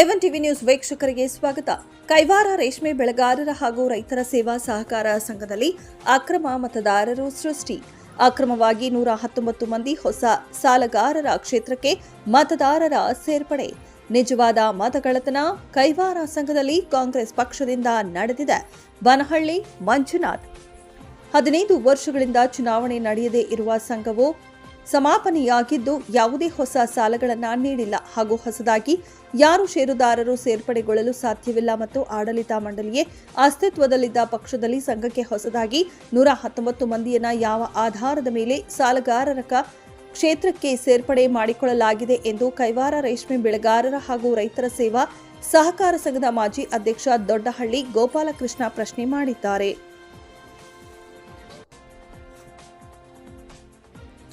A one TV news ವೀಕ್ಷಕರಿಗೆ ಸ್ವಾಗತ. ಕೈವಾರ ರೇಷ್ಮೆ ಬೆಳೆಗಾರರ ಹಾಗೂ ರೈತರ ಸೇವಾ ಸಹಕಾರ ಸಂಘದಲ್ಲಿ ಅಕ್ರಮ ಮತದಾರರು ಸೃಷ್ಟಿ. ಅಕ್ರಮವಾಗಿ ನೂರ ಹತ್ತೊಂಬತ್ತು ಮಂದಿ ಹೊಸ ಸಾಲಗಾರರ ಕ್ಷೇತ್ರಕ್ಕೆ ಮತದಾರರ ಸೇರ್ಪಡೆ. ನಿಜವಾದ ಮತಗಳತನ ಕೈವಾರ ಸಂಘದಲ್ಲಿ ಕಾಂಗ್ರೆಸ್ ಪಕ್ಷದಿಂದ ನಡೆದಿದೆ. ಬನಹಳ್ಳಿ ಮಂಜುನಾಥ್. ಹದಿನೈದು ವರ್ಷಗಳಿಂದ ಚುನಾವಣೆ ನಡೆಯದೇ ಇರುವ ಸಂಘವು ಸಮಾಪನೆಯಾಗಿದ್ದು ಯಾವುದೇ ಹೊಸ ಸಾಲಗಳನ್ನು ನೀಡಿಲ್ಲ. ಹಾಗೂ ಹೊಸದಾಗಿ ಯಾರು ಷೇರುದಾರರು ಸೇರ್ಪಡೆಗೊಳ್ಳಲು ಸಾಧ್ಯವಿಲ್ಲ ಮತ್ತು ಆಡಳಿತ ಮಂಡಳಿಯೇ ಅಸ್ತಿತ್ವದಲ್ಲಿದ್ದ ಪಕ್ಷದಲ್ಲಿ ಸಂಘಕ್ಕೆ ಹೊಸದಾಗಿ ನೂರ ಹತ್ತೊಂಬತ್ತು ಮಂದಿಯನ್ನ ಯಾವ ಆಧಾರದ ಮೇಲೆ ಸಾಲಗಾರರ ಕ್ಷೇತ್ರಕ್ಕೆ ಸೇರ್ಪಡೆ ಮಾಡಿಕೊಳ್ಳಲಾಗಿದೆ ಎಂದು ಕೈವಾರ ರೇಷ್ಮೆ ಬೆಳೆಗಾರರ ಹಾಗೂ ರೈತರ ಸೇವಾ ಸಹಕಾರ ಸಂಘದ ಮಾಜಿ ಅಧ್ಯಕ್ಷ ದೊಡ್ಡಹಳ್ಳಿ ಗೋಪಾಲಕೃಷ್ಣ ಪ್ರಶ್ನೆ ಮಾಡಿದ್ದಾರೆ.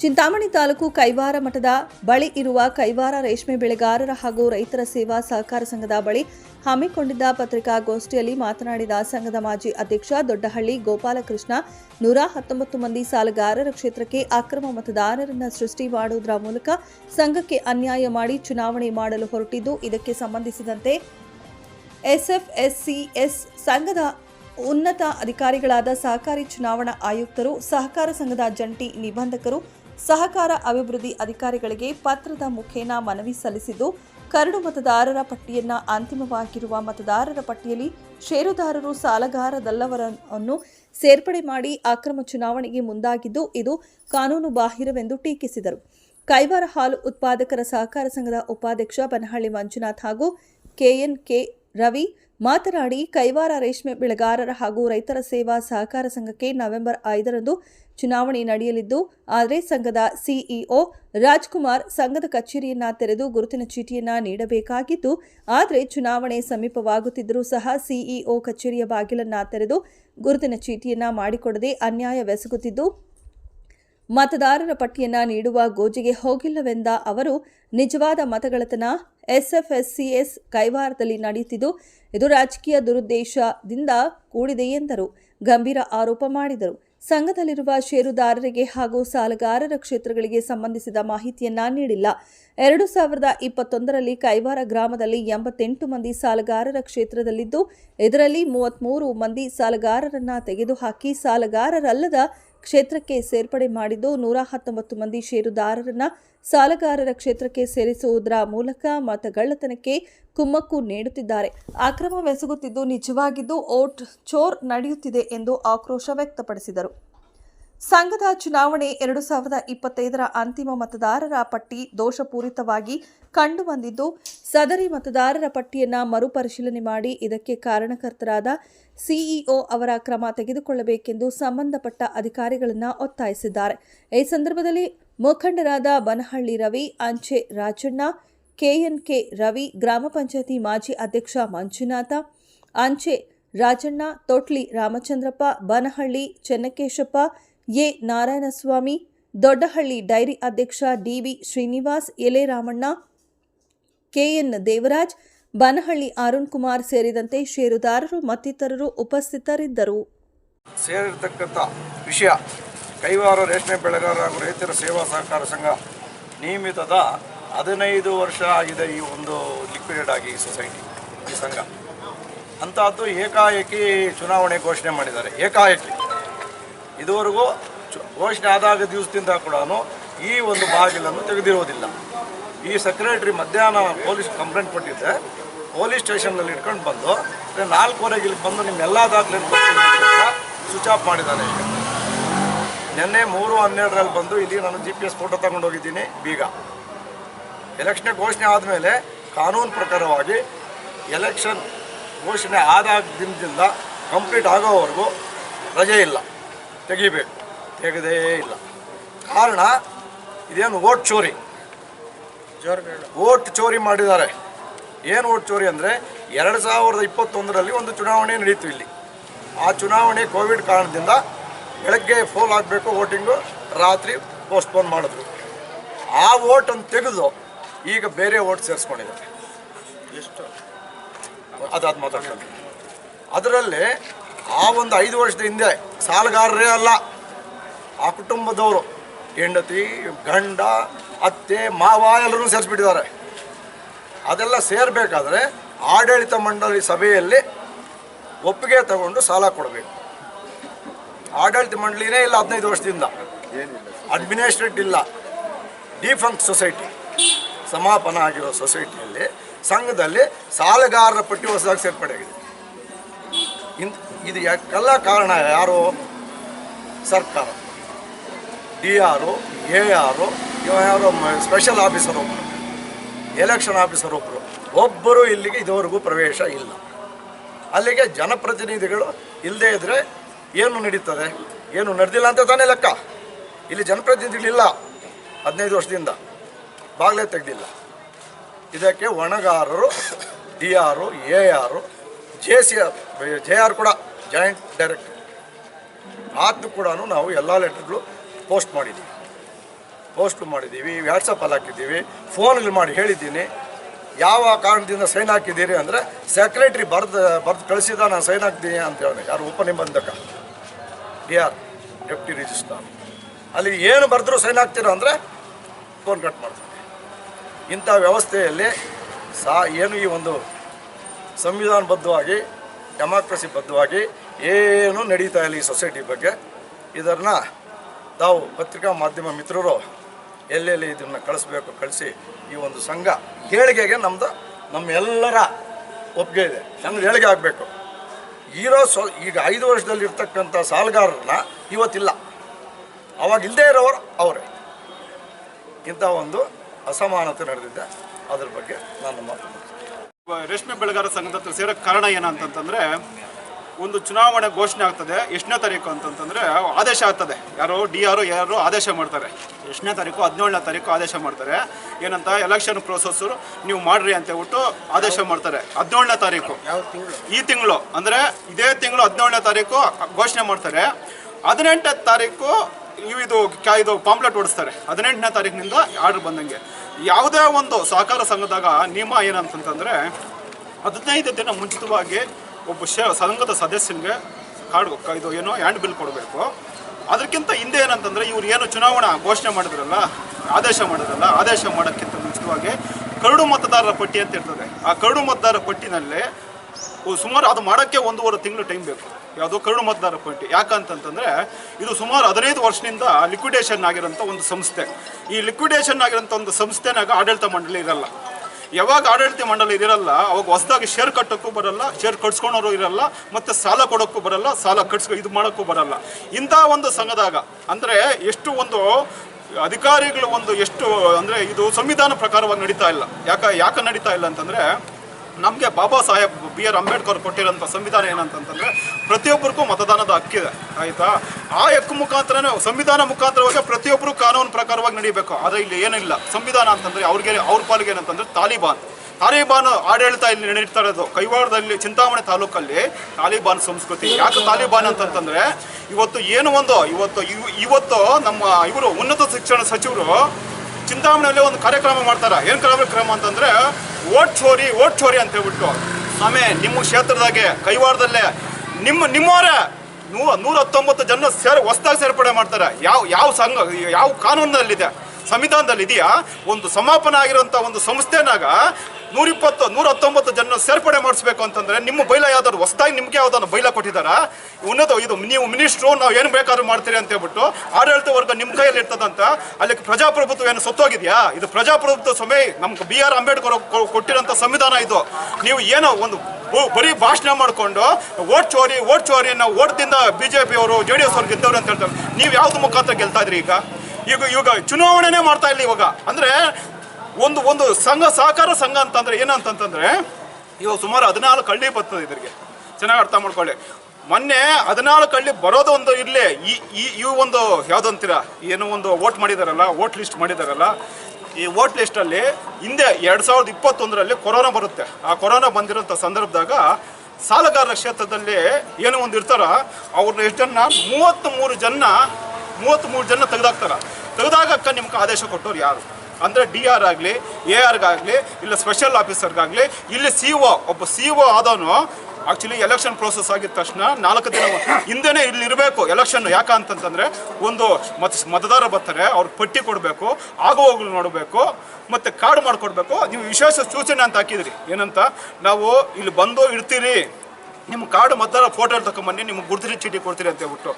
ಚಿಂತಾಮಣಿ ತಾಲೂಕು ಕೈವಾರ ಮಠದ ಬಳಿ ಇರುವ ಕೈವಾರ ರೇಷ್ಮೆ ಬೆಳೆಗಾರರ ಹಾಗೂ ರೈತರ ಸೇವಾ ಸಹಕಾರ ಸಂಘದ ಬಳಿ ಹಮ್ಮಿಕೊಂಡಿದ್ದ ಪತ್ರಿಕಾಗೋಷ್ಠಿಯಲ್ಲಿ ಮಾತನಾಡಿದ ಸಂಘದ ಮಾಜಿ ಅಧ್ಯಕ್ಷ ದೊಡ್ಡಹಳ್ಳಿ ಗೋಪಾಲಕೃಷ್ಣ, ನೂರ ಹತ್ತೊಂಬತ್ತು ಮಂದಿ ಸಾಲಗಾರರ ಕ್ಷೇತ್ರಕ್ಕೆ ಅಕ್ರಮ ಮತದಾರರನ್ನು ಸೃಷ್ಟಿ ಮಾಡುವುದರ ಮೂಲಕ ಸಂಘಕ್ಕೆ ಅನ್ಯಾಯ ಮಾಡಿ ಚುನಾವಣೆ ಮಾಡಲು ಹೊರಟಿದ್ದು, ಇದಕ್ಕೆ ಸಂಬಂಧಿಸಿದಂತೆ ಎಸ್ಎಫ್ಎಸ್ಸಿಎಸ್ ಸಂಘದ ಉನ್ನತ ಅಧಿಕಾರಿಗಳಾದ ಸಹಕಾರಿ ಚುನಾವಣಾ ಆಯುಕ್ತರು, ಸಹಕಾರ ಸಂಘದ ಜಂಟಿ ನಿಬಂಧಕರು ಸಹಕಾರ ಅಭಿವೃದ್ಧಿ ಅಧಿಕಾರಿಗಳಿಗೆ ಪತ್ರದ ಮುಖೇನ ಮನವಿ ಸಲ್ಲಿಸಿದ್ದು, ಕರಡು ಮತದಾರರ ಪಟ್ಟಿಯನ್ನ ಅಂತಿಮವಾಗಿರುವ ಮತದಾರರ ಪಟ್ಟಿಯಲ್ಲಿ ಷೇರುದಾರರು ಸಾಲಗಾರದಲ್ಲವರನ್ನು ಸೇರ್ಪಡೆ ಮಾಡಿ ಅಕ್ರಮ ಚುನಾವಣೆಗೆ ಮುಂದಾಗಿದ್ದು, ಇದು ಕಾನೂನು ಬಾಹಿರವೆಂದು ಟೀಕಿಸಿದರು. ಕೈವಾರ ಹಾಲು ಉತ್ಪಾದಕರ ಸಹಕಾರ ಸಂಘದ ಉಪಾಧ್ಯಕ್ಷ ಬನಹಳ್ಳಿ ಮಂಜುನಾಥ್ ಹಾಗೂ ಕೆಎನ್ಕೆ ರವಿ, ಮಾತನಾಡಿ ಕೈವಾರ ರೇಷ್ಮೆ ಬೆಳೆಗಾರರ ಹಾಗೂ ರೈತರ ಸೇವಾ ಸಹಕಾರ ಸಂಘಕ್ಕೆ ನವೆಂಬರ್ ಐದರಂದು ಚುನಾವಣೆ ನಡೆಯಲಿದ್ದು, ಆದರೆ ಸಂಘದ ಸಿಇಒ ರಾಜ್ಕುಮಾರ್ ಸಂಘದ ಕಚೇರಿಯನ್ನ ತೆರೆದು ಗುರುತಿನ ಚೀಟಿಯನ್ನ ನೀಡಬೇಕಾಗಿದ್ದು ಆದರೆ ಚುನಾವಣೆ ಸಮೀಪವಾಗುತ್ತಿದ್ದರೂ ಸಹ ಸಿಇಒ ಕಚೇರಿಯ ಬಾಗಿಲನ್ನ ತೆರೆದು ಗುರುತಿನ ಚೀಟಿಯನ್ನ ಮಾಡಿಕೊಡದೆ ಅನ್ಯಾಯವೆಸಗುತ್ತಿದ್ದು ಮತದಾರರ ಪಟ್ಟಿಯನ್ನ ನೀಡುವ ಗೋಜಿಗೆ ಹೋಗಿಲ್ಲವೆಂದ ಅವರು ನಿಜವಾದ ಮತಗಳತನ? ಎಸ್ಎಫ್ಎಸ್ಸಿಎಸ್ ಕೈವಾರದಲ್ಲಿ ನಡೆಯುತ್ತಿದ್ದು, ಇದು ರಾಜಕೀಯ ದುರುದ್ದೇಶದಿಂದ ಕೂಡಿದೆ ಎಂದರು. ಗಂಭೀರ ಆರೋಪ ಮಾಡಿದರು. ಸಂಘದಲ್ಲಿರುವ ಷೇರುದಾರರಿಗೆ ಹಾಗೂ ಸಾಲಗಾರರ ಕ್ಷೇತ್ರಗಳಿಗೆ ಸಂಬಂಧಿಸಿದ ಮಾಹಿತಿಯನ್ನ ನೀಡಿಲ್ಲ. ಎರಡು ಸಾವಿರದ ಇಪ್ಪತ್ತೊಂದರಲ್ಲಿ ಕೈವಾರ ಗ್ರಾಮದಲ್ಲಿ ಎಂಬತ್ತೆಂಟು ಮಂದಿ ಸಾಲಗಾರರ ಕ್ಷೇತ್ರದಲ್ಲಿದ್ದು, ಇದರಲ್ಲಿ ಮೂವತ್ಮೂರು ಮಂದಿ ಸಾಲಗಾರರನ್ನ ತೆಗೆದುಹಾಕಿ ಸಾಲಗಾರರಲ್ಲದ ಕ್ಷೇತ್ರಕ್ಕೆ ಸೇರ್ಪಡೆ ಮಾಡಿದ್ದು, ನೂರ ಹತ್ತೊಂಬತ್ತು ಮಂದಿ ಷೇರುದಾರರನ್ನ ಸಾಲಗಾರರ ಕ್ಷೇತ್ರಕ್ಕೆ ಸೇರಿಸುವುದರ ಮೂಲಕ ಮತಗಳ್ಳತನಕ್ಕೆ ಕುಮ್ಮಕ್ಕು ನೀಡುತ್ತಿದ್ದಾರೆ. ಅಕ್ರಮವೆಸಗುತ್ತಿದ್ದು ನಿಜವಾಗಿದ್ದು ಓಟ್ ಚೋರ್ ನಡೆಯುತ್ತಿದೆ ಎಂದು ಆಕ್ರೋಶ ವ್ಯಕ್ತಪಡಿಸಿದರು. ಸಂಘದ ಚುನಾವಣೆ ಎರಡು ಸಾವಿರದ ಇಪ್ಪತ್ತೈದರ ಅಂತಿಮ ಮತದಾರರ ಪಟ್ಟಿ ದೋಷಪೂರಿತವಾಗಿ ಕಂಡುಬಂದಿದ್ದು, ಸದರಿ ಮತದಾರರ ಪಟ್ಟಿಯನ್ನು ಮರುಪರಿಶೀಲನೆ ಮಾಡಿ ಇದಕ್ಕೆ ಕಾರಣಕರ್ತರಾದ ಸಿಇಒ ಅವರ ಕ್ರಮ ತೆಗೆದುಕೊಳ್ಳಬೇಕೆಂದು ಸಂಬಂಧಪಟ್ಟ ಅಧಿಕಾರಿಗಳನ್ನು ಒತ್ತಾಯಿಸಿದ್ದಾರೆ. ಈ ಸಂದರ್ಭದಲ್ಲಿ ಮುಖಂಡರಾದ ಬನಹಳ್ಳಿ ರವಿ, ಅಂಚೆ ರಾಜಣ್ಣ, ಕೆಎನ್ಕೆ ರವಿ, ಗ್ರಾಮ ಪಂಚಾಯತಿ ಮಾಜಿ ಅಧ್ಯಕ್ಷ ಮಂಜುನಾಥ, ಅಂಚೆ ರಾಜಣ್ಣ, ತೊಟ್ಲಿ ರಾಮಚಂದ್ರಪ್ಪ, ಬನಹಳ್ಳಿ ಚೆನ್ನಕೇಶಪ್ಪ, ಎ ನಾರಾಯಣಸ್ವಾಮಿ, ದೊಡ್ಡಹಳ್ಳಿ ಡೈರಿ ಅಧ್ಯಕ್ಷ ಡಿವಿ ಶ್ರೀನಿವಾಸ್, ಎಲೆ ರಾಮಣ್ಣ ಕೆಎನ್ ದೇವರಾಜ್ ಬನಹಳ್ಳಿ ಅರುಣ್ ಕುಮಾರ್ ಸೇರಿದಂತೆ ಷೇರುದಾರರು ಮತ್ತಿತರರು ಉಪಸ್ಥಿತರಿದ್ದರು. ಸೇರಿರ್ತಕ್ಕಂಥ ವಿಷಯ, ಕೈವಾರ ರೇಷ್ಮೆ ಬೆಳೆಗಾರ ಹಾಗೂ ರೈತರ ಸೇವಾ ಸಹಕಾರ ಸಂಘ ನಿಯಮಿತದ ಹದಿನೈದು ವರ್ಷ ಆಗಿದೆ ಈ ಒಂದು ಲಿಕ್ವಿಡೇಟ್ ಆಗಿ ಈ ಸೊಸೈಟಿ, ಈ ಸಂಘ. ಅಂಥದ್ದು ಏಕಾಏಕಿ ಚುನಾವಣೆ ಘೋಷಣೆ ಮಾಡಿದ್ದಾರೆ. ಏಕಾಏಕಿ. ಇದುವರೆಗೂ ಘೋಷಣೆ ಆದಾಗ ದಿವಸದಿಂದ ಕೂಡ ಈ ಒಂದು ಬಾಗಿಲನ್ನು ತೆಗೆದಿರುವುದಿಲ್ಲ ಈ ಸೆಕ್ರೆಟ್ರಿ ಮಧ್ಯಾಹ್ನ ಪೊಲೀಸ್ ಕಂಪ್ಲೇಂಟ್ ಕೊಟ್ಟಿದ್ದೆ. ಪೊಲೀಸ್ ಸ್ಟೇಷನ್ನಲ್ಲಿ ಇಟ್ಕೊಂಡು ಬಂದು ನಾಲ್ಕೂವರೆಗೆ ಇಲ್ಲಿ ಬಂದು ನಿಮ್ಮೆಲ್ಲ ದಾಖಲೆ ಸ್ವಿಚ್ ಆಫ್ ಮಾಡಿದ್ದಾರೆ ನಿನ್ನೆ ಮೂರು ಹನ್ನೆರಡರಲ್ಲಿ ಬಂದು ಇಲ್ಲಿ ನಾನು ಜಿ ಪಿ ಎಸ್ ಫೋಟೋ ತಗೊಂಡೋಗಿದ್ದೀನಿ ಬೀಗ. ಎಲೆಕ್ಷನ್ ಘೋಷಣೆ ಆದಮೇಲೆ ಕಾನೂನು ಪ್ರಕಾರವಾಗಿ ಎಲೆಕ್ಷನ್ ಘೋಷಣೆ ಆದಾಗ ದಿನದಿಂದ ಕಂಪ್ಲೀಟ್ ಆಗೋವರೆಗೂ ರಜೆ ಇಲ್ಲ. ತೆಗಿಬೇಕು. ತೆಗೆದೇ ಇಲ್ಲ. ಕಾರಣ, ಇದೇನು ಓಟ್ ಚೋರಿ. ಓಟ್ ಚೋರಿ ಮಾಡಿದ್ದಾರೆ. ಏನು ಓಟ್ ಚೋರಿ ಅಂದರೆ ಎರಡು ಸಾವಿರದ ಇಪ್ಪತ್ತೊಂದರಲ್ಲಿ ಒಂದು ಚುನಾವಣೆ ನಡೀತು ಇಲ್ಲಿ. ಆ ಚುನಾವಣೆ ಕೋವಿಡ್ ಕಾರಣದಿಂದ ಬೆಳಗ್ಗೆ ಫೋಲ್ ಆಗಬೇಕು ವೋಟಿಂಗು, ರಾತ್ರಿ ಪೋಸ್ಟ್ಪೋನ್ ಮಾಡಿದ್ರು. ಆ ಓಟನ್ನು ತೆಗೆದು ಈಗ ಬೇರೆ ಓಟ್ ಸೇರಿಸ್ಕೊಂಡಿದ್ದಾರೆ ಎಷ್ಟು ಅದಾದ ಮಾತಾಡ್ತಾರೆ ಅದರಲ್ಲಿ ಆ ಒಂದು ಐದು ವರ್ಷದ ಹಿಂದೆ ಸಾಲಗಾರರೇ ಅಲ್ಲ, ಆ ಕುಟುಂಬದವರು, ಹೆಂಡತಿ, ಗಂಡ ಅತ್ತೆ ಮಾವ ಎಲ್ಲರೂ ಸೇರಿಸ್ಬಿಟ್ಟಿದ್ದಾರೆ. ಅದೆಲ್ಲ ಸೇರಬೇಕಾದ್ರೆ ಆಡಳಿತ ಮಂಡಳಿ ಸಭೆಯಲ್ಲಿ ಒಪ್ಪಿಗೆ ತಗೊಂಡು ಸಾಲ ಕೊಡಬೇಕು. ಆಡಳಿತ ಮಂಡಳಿನೇ ಇಲ್ಲ ಹದಿನೈದು ವರ್ಷದಿಂದ. ಅಡ್ಮಿನಿಸ್ಟ್ರೇಟ್ ಇಲ್ಲ. ಡಿಫಂಕ್ ಸೊಸೈಟಿ ಸಮಾಪನ ಆಗಿರೋ ಸೊಸೈಟಿಯಲ್ಲಿ ಸಂಘದಲ್ಲಿ ಸಾಲಗಾರರ ಪಟ್ಟಿ ಹೊಸದಾಗಿ ಸೇರ್ಪಡೆಯಾಗಿದೆ ಇಂತ ಇದು ಯಾಕೆಲ್ಲ ಕಾರಣ ಯಾರು? ಸರ್ಕಾರ. ಡಿ ಆರು ಎ ಆರು ಇವ ಸ್ಪೆಷಲ್ ಆಫೀಸರ್ ಒಬ್ಬರು. ಎಲೆಕ್ಷನ್ ಆಫೀಸರ್ ಒಬ್ಬರು ಒಬ್ಬರು ಇಲ್ಲಿಗೆ ಇದುವರೆಗೂ ಪ್ರವೇಶ ಇಲ್ಲ. ಅಲ್ಲಿಗೆ ಜನಪ್ರತಿನಿಧಿಗಳು ಇಲ್ಲದೇ ಇದ್ದರೆ ಏನು ನಡೀತದೆ? ಏನು ನಡೆದಿಲ್ಲ ಅಂತ ತಾನೇ ಲೆಕ್ಕ. ಇಲ್ಲಿ ಜನಪ್ರತಿನಿಧಿಗಳಿಲ್ಲ ಹದಿನೈದು ವರ್ಷದಿಂದ. ಬಾಗಿಲೇ ತೆಗೆದಿಲ್ಲ. ಇದಕ್ಕೆ ಒಣಗಾರರು, D R, A R, J C J R ಕೂಡ ಜಾಯಿಂಟ್ ಡೈರೆಕ್ಟರ್ ಆತನು ಕೂಡ ನಾವು ಎಲ್ಲ ಲೆಟರ್ಗಳು ಪೋಸ್ಟ್ ಮಾಡಿದ್ದೀವಿ ಪೋಸ್ಟ್ ಮಾಡಿದ್ದೀವಿ ವ್ಯಾಟ್ಸಪ್ಪಲ್ಲಿ ಹಾಕಿದ್ದೀವಿ, ಫೋನಲ್ಲಿ ಮಾಡಿ ಹೇಳಿದ್ದೀನಿ. ಯಾವ ಕಾರಣದಿಂದ ಸೈನ್ ಹಾಕಿದ್ದೀರಿ ಅಂದರೆ ಸೆಕ್ರೆಟ್ರಿ ಬರ್ದು ಬರ್ದು ಕಳಿಸಿದ ನಾನು ಸೈನ್ ಹಾಕ್ತೀನಿ ಅಂತ ಹೇಳಿದೆ ಯಾರು ಉಪನಿಬಂಧಕ ಡಿ ಆರ್, ಡೆಪ್ಟಿ ರಿಜಿಸ್ಟ್ರಾರ್. ಅಲ್ಲಿ ಏನು ಬರೆದ್ರು ಸೈನ್ ಹಾಕ್ತೀರೋ ಅಂದರೆ ಫೋನ್ ಕಟ್ ಮಾಡ್ತೀನಿ. ಇಂಥ ವ್ಯವಸ್ಥೆಯಲ್ಲಿ ಸಾ, ಏನು ಈ ಒಂದು ಸಂವಿಧಾನಬದ್ಧವಾಗಿ ಡೆಮಾಕ್ರಸಿ ಬದ್ಧವಾಗಿ ಏನು ನಡೀತಾ ಇಲ್ಲ ಈ ಸೊಸೈಟಿ ಬಗ್ಗೆ. ಇದನ್ನು ತಾವು ಪತ್ರಿಕಾ ಮಾಧ್ಯಮ ಮಿತ್ರರು ಎಲ್ಲೆಲ್ಲಿ ಇದನ್ನು ಕಳಿಸ್ಬೇಕು ಕಳಿಸಿ ಈ ಒಂದು ಸಂಘ ಏಳಿಗೆಗೆ ನಮ್ಮದು ನಮ್ಮೆಲ್ಲರ ಒಪ್ಪಿಗೆ ಇದೆ. ಸಂಘದ ಏಳಿಗೆ ಆಗಬೇಕು. ಇರೋ ಸೊ ಈಗ ಐದು ವರ್ಷದಲ್ಲಿ ಇರ್ತಕ್ಕಂಥ ಸಾಲಗಾರರನ್ನ ಇವತ್ತಿಲ್ಲ. ಅವಾಗ ಇಲ್ಲದೇ ಇರೋರು ಅವರೇ. ಇಂಥ ಒಂದು ಅಸಮಾನತೆ ನಡೆದಿದೆ. ಅದ್ರ ಬಗ್ಗೆ ನಾನು ಮಾತು ರೇಷ್ಮೆ ಬೆಳೆಗಾರ ಸಂಘದ ಸೇರೋಕ್ಕೆ ಕಾರಣ ಏನಂತಂತಂದ್ರೆ ಒಂದು ಚುನಾವಣೆ ಘೋಷಣೆ ಆಗ್ತದೆ. ಎಷ್ಟನೇ ತಾರೀಕು ಅಂತಂತಂದ್ರೆ ಆದೇಶ ಆಗ್ತದೆ. ಯಾರು ಡಿ ಆರು ಯಾರು ಆದೇಶ ಮಾಡ್ತಾರೆ. ಎಷ್ಟನೇ ತಾರೀಕು? ಹದಿನೇಳನೇ ತಾರೀಕು ಆದೇಶ ಮಾಡ್ತಾರೆ. ಏನಂತ? ಎಲೆಕ್ಷನ್ ಪ್ರೋಸೆಸ್ ನೀವು ಮಾಡ್ರಿ ಅಂತ ಹೇಳ್ಬಿಟ್ಟು ಆದೇಶ ಮಾಡ್ತಾರೆ. ಹದಿನೇಳನೇ ತಾರೀಕು. ಈ ತಿಂಗಳು. ಅಂದ್ರೆ ಇದೇ ತಿಂಗಳು ಹದಿನೇಳನೇ ತಾರೀಕು ಘೋಷಣೆ ಮಾಡ್ತಾರೆ. ಹದಿನೆಂಟನೇ ತಾರೀಕು ಇದು ಕ್ಯಾ- ಇದು ಪಾಂಪ್ಲೆಟ್ ಓಡಿಸ್ತಾರೆ. ಹದಿನೆಂಟನೇ ತಾರೀಕಿನಿಂದ ಆರ್ಡರ್ ಬಂದಂಗೆ. ಯಾವುದೇ ಒಂದು ಸಹಕಾರ ಸಂಘದಾಗ ನಿಯಮ ಏನಂತಂತಂದ್ರೆ ಹದಿನೈದು ದಿನ ಮುಂಚಿತವಾಗಿ ಒಬ್ಬ ಶ ಸಂಘದ ಸದಸ್ಯನಿಗೆ ಕಾರ್ಡ್ ಇದು ಏನೋ ಹ್ಯಾಂಡ್ ಬಿಲ್ ಕೊಡಬೇಕು. ಅದಕ್ಕಿಂತ ಹಿಂದೆ ಏನಂತಂದ್ರೆ ಇವ್ರು ಏನು ಚುನಾವಣಾ ಘೋಷಣೆ ಮಾಡಿದ್ರಲ್ಲ, ಆದೇಶ ಮಾಡಿದ್ರಲ್ಲ, ಆದೇಶ ಮಾಡೋಕ್ಕಿಂತ ಮುಂಚಿತವಾಗಿ ಕರಡು ಮತದಾರರ ಪಟ್ಟಿ ಅಂತ ಇರ್ತದೆ. ಆ ಕರಡು ಮತದಾರರ ಪಟ್ಟಿನಲ್ಲಿ ಸುಮಾರು ಅದು ಮಾಡೋಕ್ಕೆ ಒಂದೂವರೆ ತಿಂಗಳು ಟೈಮ್ ಬೇಕು. ಯಾವುದು ಕರಡು ಮತದಾರ ಪಟ್ಟಿ. ಯಾಕಂತಂತಂದರೆ ಇದು ಸುಮಾರು ಹದಿನೈದು ವರ್ಷದಿಂದ ಲಿಕ್ವಿಡೇಷನ್ ಆಗಿರೋಂಥ ಒಂದು ಸಂಸ್ಥೆ. ಈ ಲಿಕ್ವಿಡೇಷನ್ ಆಗಿರೋಂಥ ಒಂದು ಸಂಸ್ಥೆನಾಗ ಆಡಳಿತ ಮಂಡಳಿ ಇರಲ್ಲ. ಯಾವಾಗ ಆಡಳಿತ ಮಂಡಳಿ ಇರಲ್ಲ, ಅವಾಗ ಹೊಸದಾಗಿ ಶೇರ್ ಕಟ್ಟೋಕ್ಕೂ ಬರಲ್ಲ ಶೇರ್ ಕಟ್ಸ್ಕೊಳೋರು ಇರಲ್ಲ, ಮತ್ತೆ ಸಾಲ ಕೊಡೋಕ್ಕೂ ಬರಲ್ಲ, ಸಾಲ ಕಟ್ಸ್ಕೊ ಇದು ಮಾಡೋಕ್ಕೂ ಬರಲ್ಲ. ಇಂಥ ಒಂದು ಸಂಘದಾಗ ಅಂದರೆ ಎಷ್ಟು ಒಂದು ಅಧಿಕಾರಿಗಳು ಒಂದು ಎಷ್ಟು, ಅಂದರೆ ಇದು ಸಂವಿಧಾನ ಪ್ರಕಾರವಾಗಿ ನಡೀತಾ ಇಲ್ಲ. ಯಾಕ ಯಾಕೆ ನಡೀತಾ ಇಲ್ಲ ಅಂತಂದರೆ ನಮಗೆ ಬಾಬಾ ಸಾಹೇಬ್ ಬಿ ಆರ್ ಅಂಬೇಡ್ಕರ್ ಕೊಟ್ಟಿರೋಂಥ ಸಂವಿಧಾನ ಏನಂತಂತಂದ್ರೆ ಪ್ರತಿಯೊಬ್ಬರಿಗೂ ಮತದಾನದ ಹಕ್ಕಿದೆ, ಆಯಿತಾ? ಆ ಹಕ್ಕು ಮುಖಾಂತರನೇ ಸಂವಿಧಾನ ಮುಖಾಂತರವಾಗಿ ಪ್ರತಿಯೊಬ್ಬರು ಕಾನೂನು ಪ್ರಕಾರವಾಗಿ ನಡೀಬೇಕು. ಆದರೆ ಇಲ್ಲಿ ಏನಿಲ್ಲ. ಸಂವಿಧಾನ ಅಂತಂದರೆ ಅವ್ರಿಗೆ ಅವ್ರ ಪಾಲಿಗೆ ಏನಂತಂದರೆ ತಾಲಿಬಾನ್. ತಾಲಿಬಾನ್ ಆಡಳಿತ ಇಲ್ಲಿ ನಡೀತಾ ಇರೋದು. ಕೈವಾಡದಲ್ಲಿ, ಚಿಂತಾಮಣಿ ತಾಲೂಕಲ್ಲಿ ತಾಲಿಬಾನ್ ಸಂಸ್ಕೃತಿ. ಯಾಕೆ ತಾಲಿಬಾನ್ ಅಂತಂತಂದರೆ ಇವತ್ತು ಏನು ಒಂದು ಇವತ್ತು ಇವ್- ಇವತ್ತು ನಮ್ಮ ಇವರು ಉನ್ನತ ಶಿಕ್ಷಣ ಸಚಿವರು ಚಿಂತಾಮಣಿಯಲ್ಲಿ ಒಂದು ಕಾರ್ಯಕ್ರಮ ಮಾಡ್ತಾರೆ. ಏನು ಕಾರ್ಯಕ್ರಮ ಅಂತಂದ್ರೆ ಓಟ್ ಚೋರಿ ಓಟ್ ಚೋರಿ ಅಂತ ಹೇಳ್ಬಿಟ್ಟು. ಸ್ವಾಮಿ, ನಿಮ್ಮ ಕ್ಷೇತ್ರದಾಗೆ ಕೈವಾರದಲ್ಲೇ ನಿಮ್ಮ, ನಿಮ್ಮವರೇ ನೂ ನೂರ ಹತ್ತೊಂಬತ್ತು ಜನ ಸೇರ್ ಹೊಸದಾಗಿ ಸೇರ್ಪಡೆ ಮಾಡ್ತಾರೆ. ಯಾವ ಯಾವ ಸಂಘ, ಯಾವ ಕಾನೂನಲ್ಲಿದೆ ಸಂವಿಧಾನದಲ್ಲಿ ಇದೆಯಾ ಒಂದು ಸಮಾಪನ ಆಗಿರುವಂಥ ಒಂದು ಸಂಸ್ಥೆನಾಗ ನೂರಿಪ್ಪತ್ತು ನೂರ ಹತ್ತೊಂಬತ್ತು ಜನ ಸೇರ್ಪಡೆ ಮಾಡಿಸ್ಬೇಕು ಅಂತಂದ್ರೆ ನಿಮ್ಮ ಬೈಲ ಯಾವ್ದಾದ್ರು ಹೊಸದಾಗಿ ನಿಮ್ಗೆ ಯಾವ್ದಾದ್ರು ಬೈಲ ಕೊಟ್ಟಿದ್ದಾರಾ? ಉನ್ನತ, ಇದು ನೀವು ಮಿನಿಸ್ಟ್ರು, ನಾವು ಏನು ಬೇಕಾದ್ರೂ ಮಾಡ್ತೀರಿ ಅಂತ ಹೇಳ್ಬಿಟ್ಟು ಆಡಳಿತ ವರ್ಗ ನಿಮ್ಮ ಕೈಯಲ್ಲಿ ಇರ್ತದಂತ ಅಲ್ಲಿ ಪ್ರಜಾಪ್ರಭುತ್ವ ಏನು ಸತ್ತೋಗಿದ್ಯಾ? ಇದು ಪ್ರಜಾಪ್ರಭುತ್ವ ಸಮಯ ನಮ್ಗೆ ಬಿ ಆರ್ ಅಂಬೇಡ್ಕರ್ ಕೊಟ್ಟಿರೋಂಥ ಸಂವಿಧಾನ ಇದು. ನೀವು ಏನೋ ಒಂದು ಬರೀ ಭಾಷಣ ಮಾಡಿಕೊಂಡು ಓಟ್ ಚೋರಿ ಓಟ್ ಚೋರಿ ನಾವು ಓಟ್ದಿಂದ ಬಿ ಜೆ ಪಿ ಅವರು ಜೆ ಎಸ್ ಅವ್ರು ಗೆದ್ದವ್ರು ಅಂತ ಹೇಳ್ತಾರೆ. ನೀವು ಯಾವ್ದು ಮುಖಾಂತರ ಗೆಲ್ತಾ ಇದ್ರಿ ಈಗ? ಈಗ ಇವಾಗ ಚುನಾವಣೆನೇ ಮಾಡ್ತಾ ಇಲ್ಲ ಇವಾಗ. ಅಂದ್ರೆ ಒಂದು ಒಂದು ಸಂಘ, ಸಹಕಾರ ಸಂಘ ಅಂತಂದ್ರೆ ಏನಂತಂತಂದ್ರೆ ಇವಾಗ ಸುಮಾರು ಹದಿನಾಲ್ಕು ಹಳ್ಳಿ ಬರ್ತದೆ ಇದ್ರಿಗೆ. ಚೆನ್ನಾಗಿ ಅರ್ಥ ಮಾಡ್ಕೊಳ್ಳಿ. ಮೊನ್ನೆ ಹದಿನಾಲ್ಕು ಹಳ್ಳಿ ಬರೋದು ಒಂದು ಇರಲಿ. ಈ ಈ ಒಂದು ಯಾವ್ದಂತೀರ? ಏನೋ ಒಂದು ವೋಟ್ ಮಾಡಿದಾರಲ್ಲ, ವೋಟ್ ಲಿಸ್ಟ್ ಮಾಡಿದಾರಲ್ಲ, ಈ ವೋಟ್ ಲಿಸ್ಟಲ್ಲಿ ಹಿಂದೆ ಎರಡು ಸಾವಿರದ ಇಪ್ಪತ್ತೊಂದರಲ್ಲಿ ಕೊರೋನಾ ಬರುತ್ತೆ. ಆ ಕೊರೋನಾ ಬಂದಿರೋಂಥ ಸಂದರ್ಭದಾಗ ಸಾಲಗಾರರ ಕ್ಷೇತ್ರದಲ್ಲಿ ಏನೋ ಒಂದು ಇರ್ತಾರ, ಅವ್ರನ್ನ ಎಷ್ಟು ಜನ? ಮೂವತ್ತ್ ಮೂರು ಜನ ಮೂವತ್ತ್ ಮೂರು ಜನ ತೆಗೆದಾಕ್ತಾರ. ತೆಗೆದಾಗಕ್ಕ ನಿಮ್ಗೆ ಆದೇಶ ಕೊಟ್ಟವ್ರು ಯಾರು? ಅಂದರೆ ಡಿ ಆರ್ ಆಗಲಿ ಎ ಆರ್ಗಾಗಲಿ ಇಲ್ಲ ಸ್ಪೆಷಲ್ ಆಫೀಸರ್ಗಾಗಲಿ ಇಲ್ಲಿ ಸಿ ಒ ಒಬ್ಬ ಸಿ ಒ ಆದವನು ಆ್ಯಕ್ಚುಲಿ ಎಲೆಕ್ಷನ್ ಪ್ರೋಸೆಸ್ ಆಗಿದ ತಕ್ಷಣ ನಾಲ್ಕು ದಿನ ಹಿಂದೆನೇ ಇಲ್ಲಿ ಇರಬೇಕು ಎಲೆಕ್ಷನ್ ಯಾಕಂತಂತಂದರೆ ಒಂದು ಮತ ಮತದಾರ ಬರ್ತಾರೆ, ಅವ್ರಿಗೆ ಪಟ್ಟಿ ಕೊಡಬೇಕು ಆಗು ಹೋಗ್ಲು ನೋಡಬೇಕು, ಮತ್ತು ಕಾರ್ಡ್ ಮಾಡಿಕೊಡ್ಬೇಕು. ನೀವು ವಿಶೇಷ ಸೂಚನೆ ಅಂತ ಹಾಕಿದ್ರಿ. ಏನಂತ, ನಾವು ಇಲ್ಲಿ ಬಂದು ಇಡ್ತೀರಿ. ನಿಮ್ಮ ಕಾರ್ಡ್ ಮತದಾರ ಫೋಟೋ ತಗೊಂಬನ್ನಿ ನಿಮ್ಗೆ ಗುರುತಿನ ಚೀಟಿ ಕೊಡ್ತೀರಿ ಅಂತ ಹೇಳ್ಬಿಟ್ಟು.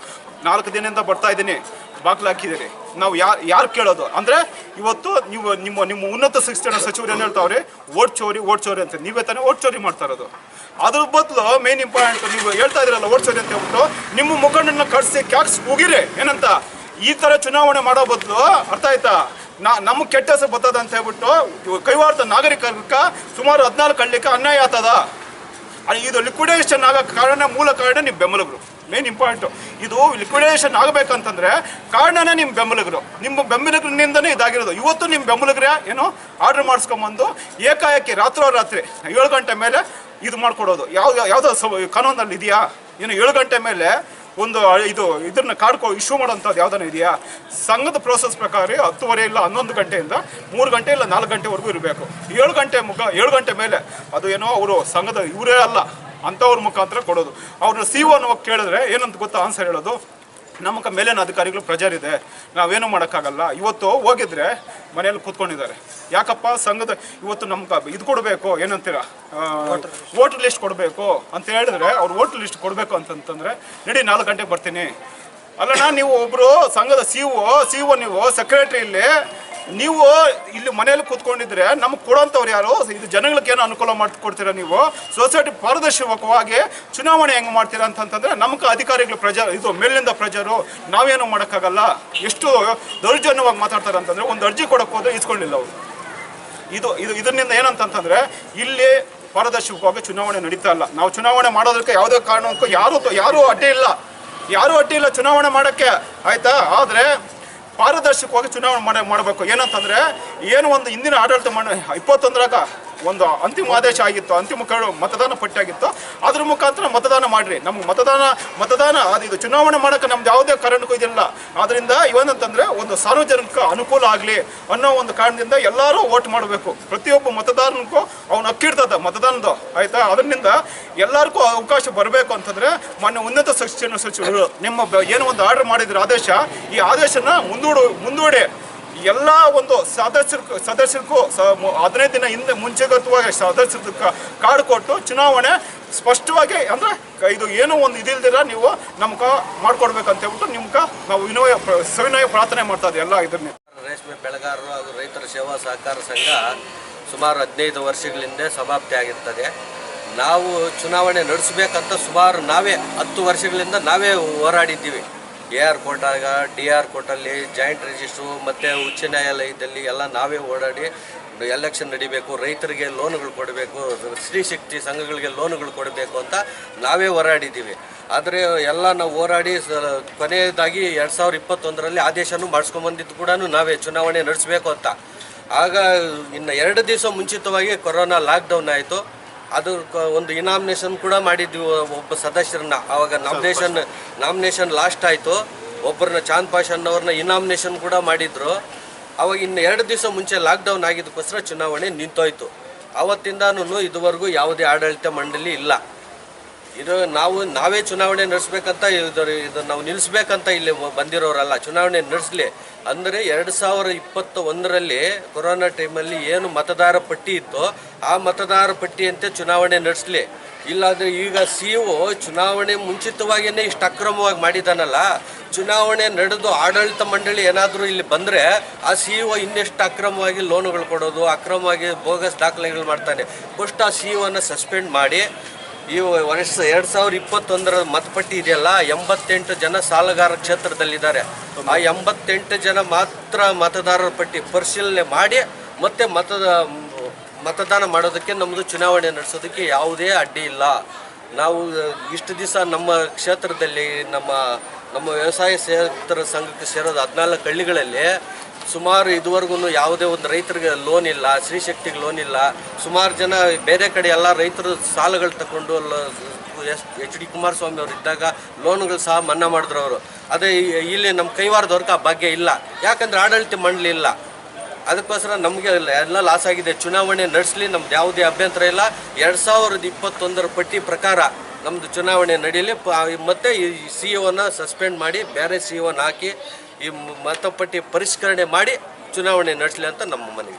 ನಾಲ್ಕು ದಿನದಿಂದ ಬರ್ತಾ ಇದ್ದೀನಿ. ಬಾಗ್ಲು ಹಾಕಿದ್ದೀರಿ. ನಾವು ಯಾರು ಯಾರು ಕೇಳೋದು? ಅಂದರೆ ಇವತ್ತು ನೀವು, ನಿಮ್ಮ ನಿಮ್ಮ ಉನ್ನತ ಶಿಕ್ಷಣ ಸಚಿವರು ಏನು ಹೇಳ್ತಾವ್ರಿ? ಓಟ್ ಚೋರಿ ಓಟ್ ಚೋರಿ ಅಂತ. ನೀವೇ ತಾನೇ ಓಟ್ ಚೋರಿ ಮಾಡ್ತಾ ಇರೋದು. ಅದ್ರ ಬದಲು ಮೇನ್ ಇಂಪಾರ್ಟೆಂಟ್ ನೀವು ಹೇಳ್ತಾ ಇದ್ದೀರಲ್ಲ ಓಟ್ ಚೋರಿ ಅಂತ ಹೇಳ್ಬಿಟ್ಟು ನಿಮ್ಮ ಮುಖಂಡನ್ನ ಕಟ್ಸಿ ಕ್ಯಾಕ್ಸ್ ಹೋಗಿರಿ ಏನಂತ? ಈ ಥರ ಚುನಾವಣೆ ಮಾಡೋ ಬದಲು ಅರ್ಥ ಆಯ್ತಾ? ನಾ, ನಮಗೆ ಕೆಟ್ಟ ಹೆಸರು ಬರ್ತದ ಅಂತ ಹೇಳ್ಬಿಟ್ಟು ಕೈವಾಡದ ನಾಗರಿಕರಿಗೆ ಸುಮಾರು ಹದಿನಾಲ್ಕು ಹಳ್ಳಿಕ ಅನ್ಯಾಯ ಆತದ ಇದು ಲಿಕ್ವಿಡೇಷನ್ ಆಗೋ ಕಾರಣ ಮೂಲ ಕಾರಣ ನಿಮ್ಮ ಬೆಂಬಲಿಗರು ಮೇನ್ ಇಂಪಾರ್ಟೆಂಟು ಇದು ಲಿಕ್ವಿಡೇಷನ್ ಆಗಬೇಕಂತಂದ್ರೆ ಕಾರಣನೇ ನಿಮ್ಮ ಬೆಂಬಲಿಗರು. ನಿಮ್ಮ ಬೆಂಬಲಿಗರಿಂದನೇ ಇದಾಗಿರೋದು. ಇವತ್ತು ನಿಮ್ಮ ಬೆಂಬಲಿಗರೇ ಏನು ಆರ್ಡರ್ ಮಾಡಿಸ್ಕೊಂಬಂದು ಏಕಾಏಕಿ ರಾತ್ರೋರಾತ್ರಿ ಏಳು ಗಂಟೆ ಮೇಲೆ ಇದು ಮಾಡ್ಕೊಡೋದು. ಯಾವ ಯಾವುದೋ ಸ ಕಾನೂನಲ್ಲಿ ಇದೆಯಾ? ಏನು ಏಳು ಗಂಟೆ ಮೇಲೆ ಒಂದು ಇದು ಇದನ್ನ ಕಾರ್ಡ್ ಇಶ್ಯೂ ಮಾಡೋಂಥದ್ದು ಯಾವ್ದಾನ ಇದೆಯಾ? ಸಂಘದ ಪ್ರೋಸೆಸ್ ಪ್ರಕಾರ ಹತ್ತುವರೆ ಇಲ್ಲ ಹನ್ನೊಂದು ಗಂಟೆಯಿಂದ ಮೂರು ಗಂಟೆ ಇಲ್ಲ ನಾಲ್ಕು ಗಂಟೆವರೆಗೂ ಇರಬೇಕು. ಏಳು ಗಂಟೆ ಮುಖ ಏಳು ಗಂಟೆ ಮೇಲೆ ಅದು ಏನೋ ಅವರು ಸಂಘದ ಇವರೇ ಅಲ್ಲ. ಅಂಥವ್ರ ಮುಖಾಂತರ ಕೊಡೋದು. ಅವ್ರನ್ನ ಸಿ ಒ ಕೇಳಿದ್ರೆ ಏನಂತ ಗೊತ್ತಾ ಆನ್ಸರ್ ಹೇಳೋದು? ನಮ್ಮ ಮೇಲಿನ ಅಧಿಕಾರಿಗಳು ಪ್ರೆಜರ್ ಇದೆ ನಾವೇನು ಮಾಡೋಕ್ಕಾಗಲ್ಲ. ಇವತ್ತು ಹೋಗಿದ್ರೆ ಮನೆಯಲ್ಲಿ ಕೂತ್ಕೊಂಡಿದ್ದಾರೆ. ಯಾಕಪ್ಪ? ಸಂಘದ ಇವತ್ತು ನಮ್ಗೆ ಇದು ಕೊಡಬೇಕು. ಏನಂತೀರ? ವೋಟರ್ ಲಿಸ್ಟ್ ಕೊಡಬೇಕು ಅಂತ ಹೇಳಿದ್ರೆ ಅವ್ರು ವೋಟರ್ ಲಿಸ್ಟ್ ಕೊಡಬೇಕು ಅಂತಂತಂದ್ರೆ ನಡಿ ನಾಲ್ಕು ಗಂಟೆಗೆ ಬರ್ತೀನಿ. ಅಲ್ಲಣ್ಣ, ನೀವು ಒಬ್ಬರು ಸಂಘದ ಸಿ ಒ ಸಿ ಒ ನೀವು ಸೆಕ್ರೆಟರಿ ಇಲ್ಲಿ ನೀವು ಇಲ್ಲಿ ಮನೆಯಲ್ಲಿ ಕೂತ್ಕೊಂಡಿದ್ರೆ ನಮ್ಗೆ ಕೊಡೋಂಥವ್ರು ಯಾರು? ಇದು ಜನಗಳಿಗೆ ಏನು ಅನುಕೂಲ ಮಾಡಿಕೊಡ್ತೀರಾ ನೀವು? ಸೊಸೈಟಿ ಪಾರದರ್ಶಕವಾಗಿ ಚುನಾವಣೆ ಹೆಂಗೆ ಮಾಡ್ತೀರಾ ಅಂತಂತಂದ್ರೆ ನಮ್ಗೆ ಅಧಿಕಾರಿಗಳು ಪ್ರಜಾ ಇದು ಮೇಲಿನಿಂದ ಪ್ರಜರು, ನಾವೇನು ಮಾಡೋಕ್ಕಾಗಲ್ಲ. ಎಷ್ಟು ದೌರ್ಜನ್ಯವಾಗಿ ಮಾತಾಡ್ತಾರೆ ಅಂತಂದರೆ ಒಂದು ಅರ್ಜಿ ಕೊಡೋಕ್ಕೆ ಹೋದ್ರೆ ಇಸ್ಕೊಂಡಿಲ್ಲ ಅವರು. ಇದು ಇದು ಇದರಿಂದ ಏನಂತಂತಂದರೆ ಇಲ್ಲಿ ಪಾರದರ್ಶಕವಾಗಿ ಚುನಾವಣೆ ನಡೀತಾ ಇಲ್ಲ. ನಾವು ಚುನಾವಣೆ ಮಾಡೋದಕ್ಕೆ ಯಾವುದೇ ಕಾರಣಕ್ಕೂ ಯಾರು ಯಾರೂ ಅಡ್ಡಿ ಇಲ್ಲ. ಯಾರೂ ಅಡ್ಡಿ ಇಲ್ಲ ಚುನಾವಣೆ ಮಾಡೋಕ್ಕೆ. ಆಯಿತಾ? ಆದರೆ ಪಾರದರ್ಶಕವಾಗಿ ಚುನಾವಣೆ ಮಾಡ ಮಾಡಬೇಕು. ಏನಂತಂದ್ರೆ ಏನು ಒಂದು ಹಿಂದಿನ ಆಡಳಿತ ಮಾಡ ಇಪ್ಪತ್ತೊಂದರಾಗ ಒಂದು ಅಂತಿಮ ಆದೇಶ ಆಗಿತ್ತು, ಅಂತಿಮ ಕರಡು ಮತದಾನ ಪಟ್ಟಿಯಾಗಿತ್ತು ಅದ್ರ ಮುಖಾಂತರ ಮತದಾನ ಮಾಡ್ರಿ. ನಮ್ಗೆ ಮತದಾನ ಮತದಾನ ಅದು ಇದು ಚುನಾವಣೆ ಮಾಡೋಕೆ ನಮ್ದು ಯಾವುದೇ ಕಾರಣಕ್ಕೂ ಇದಿಲ್ಲ. ಆದ್ರಿಂದ ಇವನಂತಂದ್ರೆ ಒಂದು ಸಾರ್ವಜನಿಕ ಅನುಕೂಲ ಆಗಲಿ ಅನ್ನೋ ಒಂದು ಕಾರಣದಿಂದ ಎಲ್ಲರೂ ಓಟ್ ಮಾಡಬೇಕು. ಪ್ರತಿಯೊಬ್ಬ ಮತದಾರನಿಗೂ ಅವ್ನು ಹಕ್ಕಿರ್ತದ ಮತದಾನದ ಆಯ್ತಾ? ಅದರಿಂದ ಎಲ್ಲರಿಗೂ ಅವಕಾಶ ಬರಬೇಕು ಅಂತಂದ್ರೆ ಮೊನ್ನೆ ಉನ್ನತ ಶಿಕ್ಷಣ ಸಚಿವರು ನಿಮ್ಮ ಏನು ಒಂದು ಆರ್ಡರ್ ಮಾಡಿದ್ರ ಆದೇಶ, ಈ ಆದೇಶನ ಮುಂದೂಡು, ಮುಂದೂಡಿ. ಎಲ್ಲ ಒಂದು ಸದಸ್ಯರು ಸದಸ್ಯರಿಗೂ ಸ ಹದಿನೈದು ದಿನ ಹಿಂದೆ ಮುಂಚೆಗತವಾಗಿ ಸದಸ್ಯರ ಕಾರ್ಡ್ ಕೊಟ್ಟು ಚುನಾವಣೆ ಸ್ಪಷ್ಟವಾಗಿ ಅಂದರೆ ಇದು ಏನೋ ಒಂದು ಇದಿಲ್ದಿರ ನೀವು ನಮ್ಗೆ ಮಾಡ್ಕೊಡ್ಬೇಕಂತ ಹೇಳ್ಬಿಟ್ಟು ನಿಮ್ಗೆ ನಾವು ವಿನಯ ಸವಿನಯ ಪ್ರಾರ್ಥನೆ ಮಾಡ್ತಾ ಎಲ್ಲ ಇದನ್ನೇ ರೇಷ್ಮೆ ಬೆಳೆಗಾರರು ಹಾಗೂ ರೈತರ ಸೇವಾ ಸಹಕಾರ ಸಂಘ ಸುಮಾರು ಹದಿನೈದು ವರ್ಷಗಳಿಂದ ಸಮಾಪ್ತಿ ಆಗಿರ್ತದೆ. ನಾವು ಚುನಾವಣೆ ನಡೆಸಬೇಕಂತ ಸುಮಾರು ನಾವೇ ಹತ್ತು ವರ್ಷಗಳಿಂದ ನಾವೇ ಹೋರಾಡಿದ್ದೀವಿ. ಎ ಆರ್ ಕೋರ್ಟಾಗ ಡಿ ಆರ್ ಕೋರ್ಟಲ್ಲಿ ಜಾಯಿಂಟ್ ರಿಜಿಸ್ಟ್ರು ಮತ್ತು ಉಚ್ಚ ನ್ಯಾಯಾಲಯದಲ್ಲಿ ಎಲ್ಲ ನಾವೇ ಓಡಾಡಿ ಎಲೆಕ್ಷನ್ ನಡಿಬೇಕು, ರೈತರಿಗೆ ಲೋನ್ಗಳು ಕೊಡಬೇಕು, ಸ್ತ್ರೀ ಶಕ್ತಿ ಸಂಘಗಳಿಗೆ ಲೋನ್ಗಳು ಕೊಡಬೇಕು ಅಂತ ನಾವೇ ಹೋರಾಡಿದ್ದೀವಿ. ಆದರೆ ಎಲ್ಲ ನಾವು ಹೋರಾಡಿ ಕೊನೆಯದಾಗಿ ಎರಡು ಸಾವಿರದ ಇಪ್ಪತ್ತೊಂದರಲ್ಲಿ ಆದೇಶನೂ ಮಾಡಿಸ್ಕೊಂಬಂದಿದ್ದು ಕೂಡ ನಾವೇ, ಚುನಾವಣೆ ನಡೆಸಬೇಕು ಅಂತ. ಆಗ ಇನ್ನು ಎರಡು ದಿವಸ ಮುಂಚಿತವಾಗಿ ಕೊರೋನಾ ಲಾಕ್ಡೌನ್ ಆಯಿತು. ಅದು ಒಂದು ಇನಾಮಿನೇಷನ್ ಕೂಡ ಮಾಡಿದ್ವಿ ಒಬ್ಬ ಸದಸ್ಯರನ್ನ. ಆವಾಗ ನಾಮಿನೇಷನ್ ನಾಮಿನೇಷನ್ ಲಾಸ್ಟ್ ಆಯಿತು. ಒಬ್ಬರನ್ನ ಚಾಂದ್ ಪಾಷನ್ ಅವ್ರನ್ನ ಇನಾಮಿನೇಷನ್ ಕೂಡ ಮಾಡಿದ್ರು. ಅವಾಗ ಇನ್ನು ಎರಡು ದಿವಸ ಮುಂಚೆ ಲಾಕ್ಡೌನ್ ಆಗಿದ್ದಕ್ಕೋಸ್ಕರ ಚುನಾವಣೆ ನಿಂತೋಯ್ತು. ಅವತ್ತಿಂದ ಇದುವರೆಗೂ ಯಾವುದೇ ಆಡಳಿತ ಮಂಡಳಿ ಇಲ್ಲ. ಇದು ನಾವು, ನಾವೇ ಚುನಾವಣೆ ನಡೆಸ್ಬೇಕಂತ ಇದು ಇದು ನಾವು ನಿಲ್ಲಿಸ್ಬೇಕಂತ ಇಲ್ಲಿ ಬಂದಿರೋರಲ್ಲ, ಚುನಾವಣೆ ನಡೆಸಲಿ. ಅಂದರೆ ಎರಡು ಸಾವಿರ ಇಪ್ಪತ್ತ ಒಂದರಲ್ಲಿ ಕೊರೋನಾ ಟೈಮಲ್ಲಿ ಏನು ಮತದಾರ ಪಟ್ಟಿ ಇತ್ತೋ ಆ ಮತದಾರ ಪಟ್ಟಿಯಂತೆ ಚುನಾವಣೆ ನಡೆಸಲಿ. ಇಲ್ಲಾಂದರೆ ಈಗ ಸಿ ಒ ಚುನಾವಣೆ ಮುಂಚಿತವಾಗಿಯೇ ಇಷ್ಟು ಅಕ್ರಮವಾಗಿ ಮಾಡಿದ್ದಾನಲ್ಲ, ಚುನಾವಣೆ ನಡೆದು ಆಡಳಿತ ಮಂಡಳಿ ಏನಾದರೂ ಇಲ್ಲಿ ಬಂದರೆ ಆ ಸಿ ಒ ಇನ್ನೆಷ್ಟು ಅಕ್ರಮವಾಗಿ ಲೋನುಗಳು ಕೊಡೋದು, ಅಕ್ರಮವಾಗಿ ಬೋಗಸ್ ದಾಖಲೆಗಳು ಮಾಡ್ತಾನೆ. ಫಸ್ಟ್ ಆ ಸಿ ಒನ ಸಸ್ಪೆಂಡ್ ಮಾಡಿ ಈ ವರ್ಷ ಎರಡ್ ಸಾವಿರದ ಇಪ್ಪತ್ತೊಂದರ ಮತಪಟ್ಟಿ ಇದೆಯಲ್ಲ, ಎಂಬತ್ತೆಂಟು ಜನ ಸಾಲಗಾರ ಕ್ಷೇತ್ರದಲ್ಲಿದ್ದಾರೆ. ಆ ಎಂಬತ್ತೆಂಟು ಜನ ಮಾತ್ರ ಮತದಾರರ ಪಟ್ಟಿ ಪರಿಶೀಲನೆ ಮಾಡಿ ಮತ್ತೆ ಮತದ ಮತದಾನ ಮಾಡೋದಕ್ಕೆ ನಮ್ಮದು ಚುನಾವಣೆ ನಡೆಸೋದಕ್ಕೆ ಯಾವುದೇ ಅಡ್ಡಿ ಇಲ್ಲ. ನಾವು ಇಷ್ಟು ದಿವಸ ನಮ್ಮ ಕ್ಷೇತ್ರದಲ್ಲಿ ನಮ್ಮ ನಮ್ಮ ವ್ಯವಸಾಯ ಕ್ಷೇತ್ರ ಸಂಘಕ್ಕೆ ಸೇರೋದು ಹದಿನಾಲ್ಕು ಹಳ್ಳಿಗಳಲ್ಲಿ ಸುಮಾರು ಇದುವರೆಗೂ ಯಾವುದೇ ಒಂದು ರೈತರಿಗೆ ಲೋನ್ ಇಲ್ಲ ಸ್ತ್ರೀಶಕ್ತಿಗೆ ಲೋನ್ ಇಲ್ಲ, ಸುಮಾರು ಜನ ಬೇರೆ ಕಡೆ ಎಲ್ಲ ರೈತರು ಸಾಲಗಳು ತಗೊಂಡು ಎಸ್, ಎಚ್ ಡಿ ಕುಮಾರಸ್ವಾಮಿ ಅವರು ಇದ್ದಾಗ ಲೋನ್ಗಳು ಸಹ ಮನ್ನಾ ಮಾಡಿದ್ರು ಅವರು. ಅದೇ ಇಲ್ಲಿ ನಮ್ಮ ಕೈವಾರದವ್ರಿಗೆ ಆ ಭಾಗ್ಯ ಇಲ್ಲ. ಯಾಕಂದ್ರೆ ಆಡಳಿತ ಮಂಡಳಿ ಇಲ್ಲ. ಅದಕ್ಕೋಸ್ಕರ ನಮಗೆ ಎಲ್ಲ ಲಾಸ್ ಆಗಿದೆ. ಚುನಾವಣೆ ನಡೆಸಲಿ, ನಮ್ದು ಯಾವುದೇ ಅಭ್ಯಂತರ ಇಲ್ಲ. ಎರಡು ಸಾವಿರದ ಇಪ್ಪತ್ತೊಂದರ ಪಟ್ಟಿ ಪ್ರಕಾರ ನಮ್ಮದು ಚುನಾವಣೆ ನಡೀಲಿ. ಮತ್ತೆ ಈ ಸಿ ಸಸ್ಪೆಂಡ್ ಮಾಡಿ, ಬೇರೆ ಸಿ ಒನ ಹಾಕಿ ಈ ಮತಪಟ್ಟಿ ಪರಿಷ್ಕರಣೆ ಮಾಡಿ ಚುನಾವಣೆ ನಡೆಸಲಿ ಅಂತ ನಮ್ಮ ಮನವಿ.